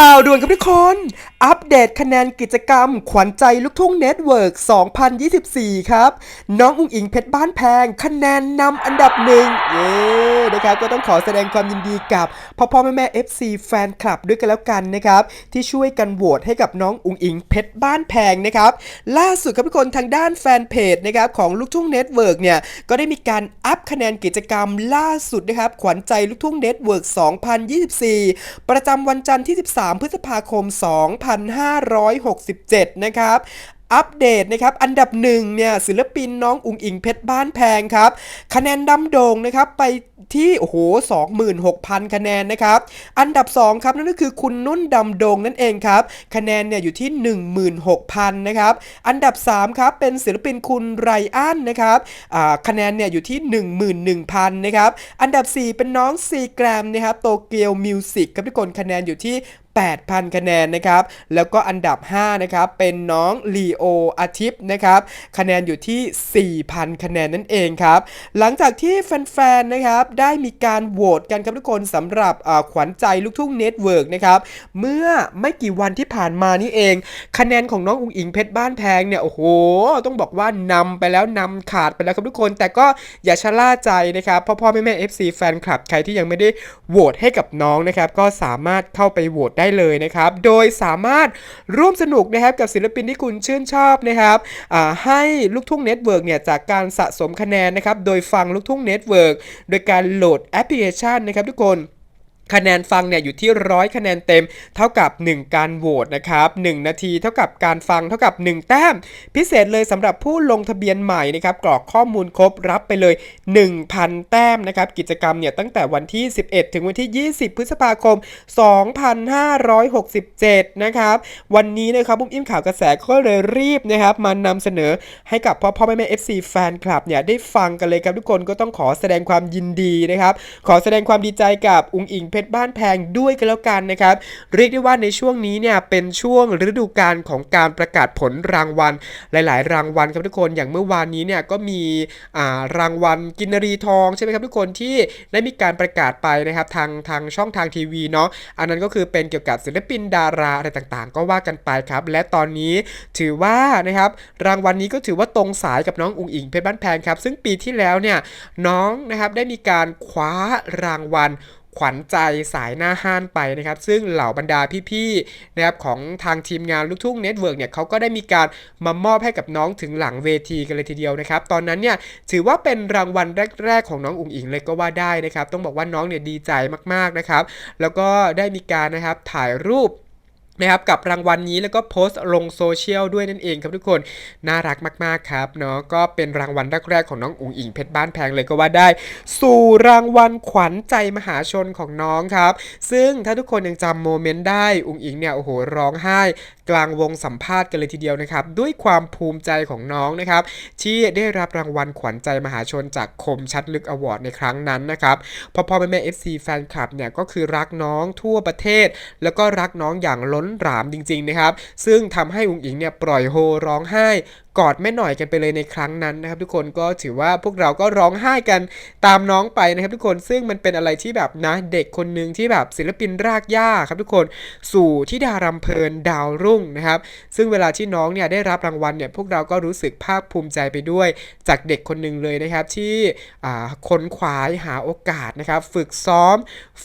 ข่าวด่วนครับทุกคน อัปเดตคะแนนกิจกรรม ขวัญใจลูกทุ่งเน็ตเวิร์ก 2024 ครับ น้องอุ้งอิงเพชรบ้านแพง คะแนนนำอันดับหนึ่งเย้นะครับก็ต้องขอแสดงความยินดีกับพ่อพ่อแม่แม่ FC แฟนคลับด้วยกันแล้วกันนะครับ ที่ช่วยกันโหวตให้กับน้องอุ้งอิงเพชรบ้านแพงนะครับ ล่าสุดครับทุกคนทางด้านแฟนเพจนะครับของลูกทุ่งเน็ตเวิร์กเนี่ยก็ได้มีการอัพคะแนนกิจกรรมล่าสุดนะครับขวัญใจลูกทุ่งเน็ตเวิร์ก 2024 ประจำวันจันทร์ที่ 13 พฤษภาคม 2 2567 นะครับอัปเดตนะครับอันดับหนึ่งเนี่ยศิลปินน้องอุ๋งอิงเพชรบ้านแพงครับ คะแนนดำโด่งนะครับไปที่โอ้โห26,000 คะแนนนะครับ อันดับ 2 ครับนั่นก็คือคุณนุ่นดำโดงนั่นเองครับ คะแนนเนี่ยอยู่ที่ 16,000 นะครับ อันดับ 3 ครับเป็นศิลปินคุณไรอันนะครับคะแนนเนี่ยอยู่ที่ 11,000 นะครับ อันดับ 4 เป็นน้องซีแกรมนะครับโตเกียวมิวสิกครับทุกคนคะแนนอยู่ที่8,000 คะแนนนะครับแล้วก็อันดับ 5 นะครับ เป็นน้องลีโออาทิตย์นะครับคะแนนอยู่ที่ 4,000 คะแนนนั่นเองครับหลังจากที่แฟนๆนะครับได้มีการโหวตกันครับทุกคนสำหรับขวัญใจลูกทุ่งเน็ตเวิร์กนะครับเมื่อไม่กี่วันที่ผ่านมานี่เอง คะแนนของน้องอุ๋งอิงเพชรบ้านแพงเนี่ยโอ้โห ต้องบอกว่านำไปแล้วนำขาดไปแล้วครับทุกคน แต่ก็อย่าชะล่าใจนะครับพ่อพ่อแม่แม่ FC แฟนคลับใครที่ยังไม่ได้โหวตให้กับน้องนะครับก็สามารถเข้าไปโหวตได้เลยนะครับ โดยสามารถร่วมสนุกนะครับกับศิลปินที่คุณชื่นชอบนะครับให้ลูกทุ่งเน็ตเวิร์กเนี่ยจากการสะสมคะแนนนะครับ โดยฟังลูกทุ่งเน็ตเวิร์กโดยการโหลดแอปพลิเคชันนะครับทุกคน คะแนนฟังเนี่ยอยู่ที่ร้อยคะแนนเต็ม เท่ากับ 1 การโหวตนะครับ 1 นาทีเท่ากับการฟังเท่ากับ 1 แต้ม พิเศษเลยสำหรับผู้ลงทะเบียนใหม่นะครับกรอกข้อมูลครบรับไปเลย 1,000 แต้มนะครับกิจกรรมเนี่ยตั้งแต่วันที่ 11 ถึงวันที่ 20 พฤษภาคม 2567 นะครับ วันนี้นะครับบุ้มอิ่มข่าวกระแสก็เลยรีบนะครับมานำเสนอให้กับพ่อพ่อแม่แม่ FC แฟนคลับเนี่ยได้ฟังกันเลยครับทุกคนก็ต้องขอแสดงความยินดีนะครับขอแสดงความดีใจกับอุงอิงเพชรบ้านแพงด้วยกันแล้วกันนะครับ เรียกได้ว่าในช่วงนี้เนี่ยเป็นช่วงฤดูกาลของการประกาศผลรางวัล หลาย ๆ รางวัลครับทุกคนอย่างเมื่อวานนี้เนี่ยก็มีรางวัลกินรีทองใช่ไหมครับทุกคนที่ได้มีการประกาศไปนะครับทางทางช่องทางทีวีเนาะอันนั้นก็คือเป็นเกี่ยวกับศิลปินดาราอะไรต่างๆ ก็ว่ากันไปครับ และตอนนี้ถือว่านะครับรางวัลนี้ก็ถือว่าตรงสายกับน้องอุงอิงเพชรบ้านแพงครับ ซึ่งปีที่แล้วเนี่ยน้องนะครับได้มีการคว้ารางวัล ขวัญใจสายหน้าห้านไปนะครับ ซึ่งเหล่าบรรดาพี่ๆนะครับของทางทีมงานลูกทุ่งเน็ตเวิร์กเนี่ยเขาก็ได้มีการมามอบให้กับน้องถึงหลังเวทีกันเลยทีเดียวนะครับ ตอนนั้นเนี่ยถือว่าเป็นรางวัลแรก ๆ ของน้องอุ๋งอิงเลยก็ว่าได้นะครับ ต้องบอกว่าน้องเนี่ยดีใจมากๆนะครับ แล้วก็ได้มีการนะครับถ่ายรูป นะครับกับรางวัลนี้แล้วก็โพสต์ลงโซเชียลด้วยนั่นเองครับทุกคนน่ารักมากๆครับเนาะก็เป็นรางวัลแรกๆของน้องอุ๋งอิงเพชรบ้านแพงเลยก็ว่าได้ สู่รางวัลขวัญใจมหาชนของน้องครับ ซึ่งถ้าทุกคนยังจำโมเมนต์ได้อุ๋งอิงเนี่ยโอ้โหร้องไห้กลางวงสัมภาษณ์กันเลยทีเดียวนะครับ ด้วยความภูมิใจของน้องนะครับ ที่ได้รับรางวัลขวัญใจมหาชนจากคมชัดลึกอวอร์ดในครั้งนั้นนะครับพอพ่อแม่แม่ FC แฟนคลับเนี่ยก็คือรักน้องทั่วประเทศ แล้วก็รักน้องอย่างล้นหลามจริงๆนะครับ ซึ่งทำให้อุ๋งอิงเนี่ยปล่อยโฮร้องไห้กอดแม่หน่อยกันไปเลยในครั้งนั้นนะครับ ทุกคนก็ถือว่าพวกเราก็ร้องไห้กันตามน้องไปนะครับ ทุกคนซึ่งมันเป็นอะไรที่แบบนะเด็กคนหนึ่งที่แบบศิลปินรากหญ้าครับทุกคนสู่ที่ดารำเพลินดาวรุ่งนะครับ ซึ่งเวลาที่น้องเนี่ยได้รับรางวัลเนี่ยพวกเราก็รู้สึกภาคภูมิใจไปด้วย จากเด็กคนหนึ่งเลยนะครับที่ค้นคว้าหาโอกาสนะครับฝึกซ้อม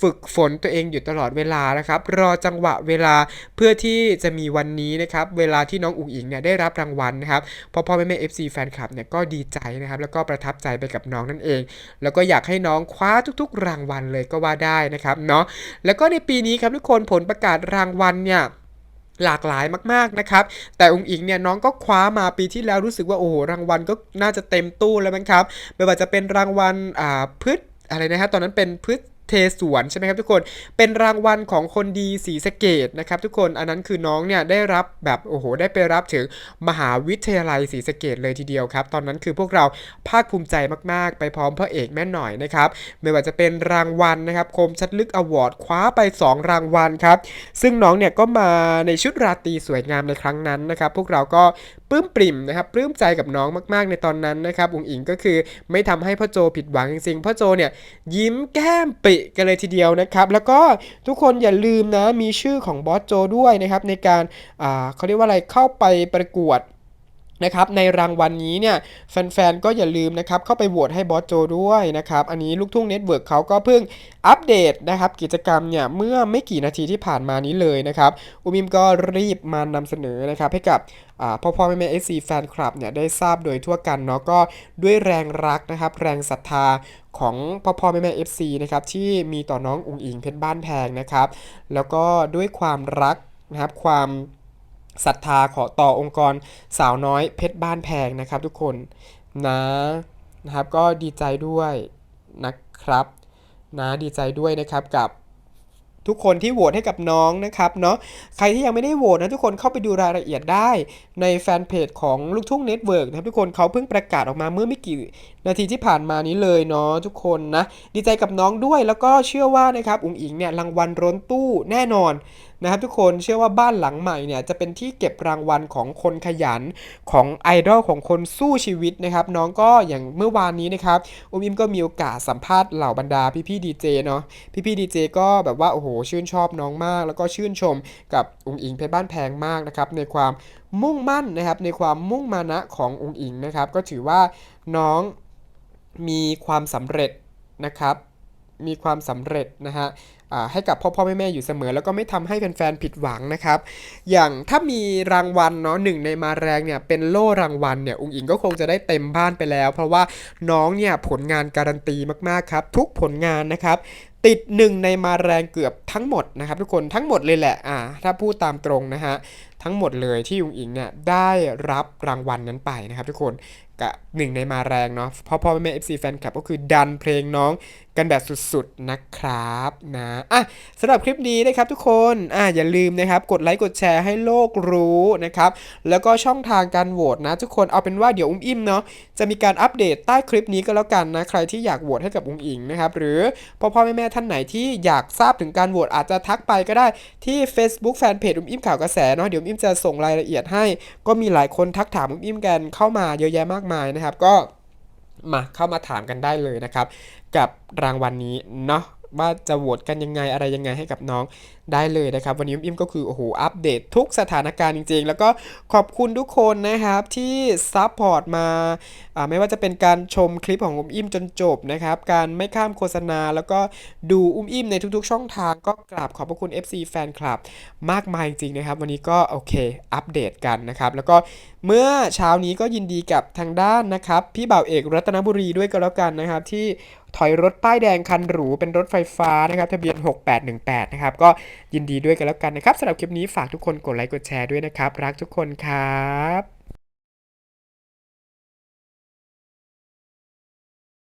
ฝึกฝนตัวเองอยู่ตลอดเวลานะครับ รอจังหวะเวลาเพื่อที่จะมีวันนี้นะครับ เวลาที่น้องอุ๋งอิงเนี่ยได้รับรางวัลนะครับพ่อพ่อแม่แม่ FC แฟนคลับเนี่ยก็ดีใจนะครับแล้วก็ประทับใจไปกับน้องนั่นเอง แล้วก็อยากให้น้องคว้าทุกๆ รางวัลเลยก็ว่าได้นะครับเนาะแล้วก็ในปีนี้ครับทุกคนผลประกาศรางวัลเนี่ยหลากหลายมากๆนะครับ แต่องค์อิงเนี่ยน้องก็คว้ามาปีที่แล้วรู้สึกว่าโอ้โหรางวัลก็น่าจะเต็มตู้แล้วมั้งครับ ไม่ว่าจะเป็นรางวัลอ่าพืชอะไรนะครับตอนนั้นเป็นพืช เทสวนใช่ไหมครับทุกคน เป็นรางวัลของคนดีสีสะเกตนะครับทุกคน อันนั้นคือน้องเนี่ยได้รับแบบโอ้โหได้ไปรับถึงมหาวิทยาลัยศรีสะเกตเลยทีเดียวครับ ตอนนั้นคือพวกเราภาคภูมิใจมากๆ ไปพร้อมพระเอกแม่หน่อยนะครับ ไม่ว่าจะเป็นรางวัลนะครับคมชัดลึกอวอร์ดคว้าไป 2 รางวัลครับ ซึ่งน้องเนี่ยก็มาในชุดราตรีสวยงามในครั้งนั้นนะครับ พวกเราก็ ลื้มปริ่มนะครับปลื้มใจกับน้องมากๆในตอนนั้นนะครับอุ๋งอิงก็คือไม่ทำให้พ่อโจผิดหวังจริงๆพ่อโจเนี่ยยิ้มแก้มปริกันเลยทีเดียวนะครับแล้วก็ทุกคนอย่าลืมนะมีชื่อของบอสโจด้วยนะครับในการอ่าเขาเรียกว่าอะไรเข้าไปประกวด นะครับในรางวัลนนี้เนี่ยแฟนๆก็อย่าลืมนะครับเข้าไปโหวตให้บอสโจด้วยนะครับอันนี้ลูกทุ่งเน็ตเวิร์กเขาก็เพิ่งอัปเดตนะครับกิจกรรมเนี่ยเมื่อไม่กี่นาทีที่ผ่านมานี้เลยนะครับอุมิมก็รีบมานำเสนอนะครับให้กับพ่อพ่อแม่แม่เอซีแฟนคลับเนี่ยได้ทราบโดยทั่วกันเนาะก็ด้วยแรงรักนะครับแรงศรัทธาของพ่อพ่อแม่แม่เอฟซีนะครับที่มีต่อน้องอุ๋งอิงเพชรบ้านแพงนะครับแล้วก็ด้วยความรักนะครับความ ศรัทธาขอต่อองค์กรสาวน้อยเพชรบ้านแพงนะครับทุกคนนะนะครับก็ดีใจด้วยนะครับนะดีใจด้วยนะครับกับทุกคนที่โหวตให้กับน้องนะครับเนาะใครที่ยังไม่ได้โหวตนะทุกคนเข้าไปดูรายละเอียดได้ในแฟนเพจของลูกทุ่งเน็ตเวิร์กนะครับทุกคนเขาเพิ่งประกาศออกมาเมื่อไม่กี่นาทีที่ผ่านมานี้เลยเนาะทุกคนนะดีใจกับน้องด้วยแล้วก็เชื่อว่านะครับอุ๋งอิงเนี่ยรางวัลร้นตู้แน่นอนนะครับทุกคนเชื่อว่าบ้านหลังใหม่เนี่ยจะเป็นที่เก็บรางวัลของคนขยันของไอดอลของคนสู้ชีวิตนะครับน้องก็อย่างเมื่อวานนี้นะครับอุ้มอิมก็มีโอกาสสัมภาษณ์เหล่าบรรดาพี่ๆดีเจเนาะพี่ๆดีเจก็แบบว่าโอ้โหชื่นชอบน้องมาก แล้วก็ชื่นชมกับองค์อิงเพชรบ้านแพงมากนะครับในความมุ่งมั่นนะครับในความมุ่งมานะขององค์อิงนะครับ ก็ถือว่าน้องมีความสำเร็จนะครับ มีความสำเร็จนะฮะให้กับพ่อพ่อแม่แม่อยู่เสมอ แล้วก็ไม่ทำให้แฟนๆผิดหวังนะครับ อย่างถ้ามีรางวัลเนาะหนึ่งในมาแรงเนี่ยเป็นโล่รางวัลเนี่ยอุ๋งอิงก็คงจะได้เต็มบ้านไปแล้ว เพราะว่าน้องเนี่ยผลงานการันตีมากๆครับ ทุกผลงานนะครับติดหนึ่งในมาแรงเกือบทั้งหมดนะครับทุกคนทั้งหมดเลยแหละอ่าถ้าพูดตามตรงนะฮะ ทั้งหมดเลยที่อุ๋งอิงเนี่ยได้รับรางวัลนั้นไปนะครับทุกคนกับหนึ่งในมาแรงเนาะพ่อพ่อแม่แม่ FC แฟนคลับก็คือดันเพลงน้องกันแบบสุดๆนะครับนะอะสำหรับคลิปนี้นะครับทุกคนอะอย่าลืมนะครับ กดไลค์กดแชร์ให้โลกรู้นะครับ แล้วก็ช่องทางการโหวตนะ ทุกคนเอาเป็นว่าเดี๋ยวอุ้มอิ่มเนาะจะมีการอัปเดตใต้คลิปนี้ก็แล้วกันนะ ใครที่อยากโหวตให้กับอุ้งอิงนะครับ หรือพ่อพ่อแม่แม่ท่านไหนที่อยากทราบถึงการโหวตอาจจะทักไปก็ได้ที่ Facebook Fanpage อุ้มอิ่มข่าวกระแสเนาะเดี๋ยวอุ้มอิ่มจะส่งรายละเอียดให้ ก็มีหลายคนทักถามอุ้มอิ่มกันเข้ามาเยอะแยะมากมายนะครับ ก็มาเข้ามาถามกันได้เลยนะครับ กับรางวัลนนี้เนาะ ว่าจะโหวตกันยังไงอะไรยังไงให้กับน้องได้เลยนะครับ วันนี้อุ้มอิมก็คือโอ้โหอัปเดตทุกสถานการณ์จริง ๆ แล้วก็ขอบคุณทุกคนนะครับที่ซัพพอร์ตมาอ่าไม่ว่าจะเป็นการชมคลิปของอุ้มอิมจนจบนะครับการไม่ข้ามโฆษณา แล้วก็ดูอุ้มอิมในทุกๆ ช่องทางก็กราบขอบพระคุณ FC แฟนคลับ มากมายจริงๆนะครับ วันนี้ก็โอเค อัปเดตกันนะครับ แล้วก็ เมื่อเช้านี้ก็ยินดีกับทางด้านนะครับ พี่บ่าวเอกรัตนบุรีด้วยก็แล้วกันนะครับ ที่ถอยรถป้ายแดงคันหรูเป็นรถไฟฟ้านะครับทะเบียน 6818 นะครับ ก็ยินดีด้วยกันแล้วกันนะครับสำหรับคลิปนี้ฝากทุกคนกดไลค์กดแชร์ด้วยนะครับ รักทุกคนครับ